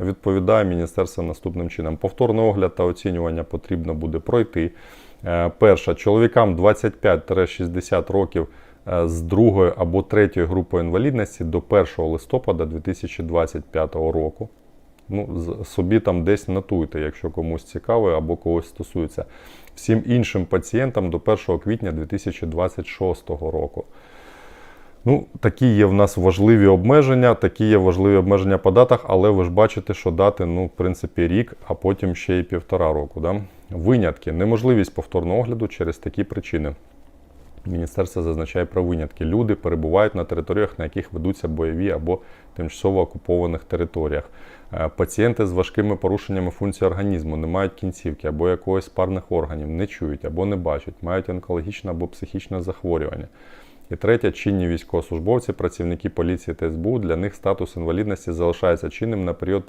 відповідає міністерство наступним чином. Повторний огляд та оцінювання потрібно буде пройти. Е, Перше, чоловікам 25-60 років е, з другої або третьої групою інвалідності до 1 листопада 2025 року. Ну, собі там десь нотуйте, якщо комусь цікаво або когось стосується. Всім іншим пацієнтам до 1 квітня 2026 року. Ну, такі є в нас важливі обмеження, такі є важливі обмеження по датах, але ви ж бачите, що дати, ну, в принципі, рік, а потім ще й півтора року. Да? Винятки. Неможливість повторного огляду через такі причини. Міністерство зазначає про винятки. Люди перебувають на територіях, на яких ведуться бойові або тимчасово окупованих територіях. Е, Пацієнти з важкими порушеннями функцій організму не мають кінцівки або якогось парних органів, не чують або не бачать, мають онкологічне або психічне захворювання. І третє, чинні військовослужбовці, працівники поліції та СБУ, для них статус інвалідності залишається чинним на період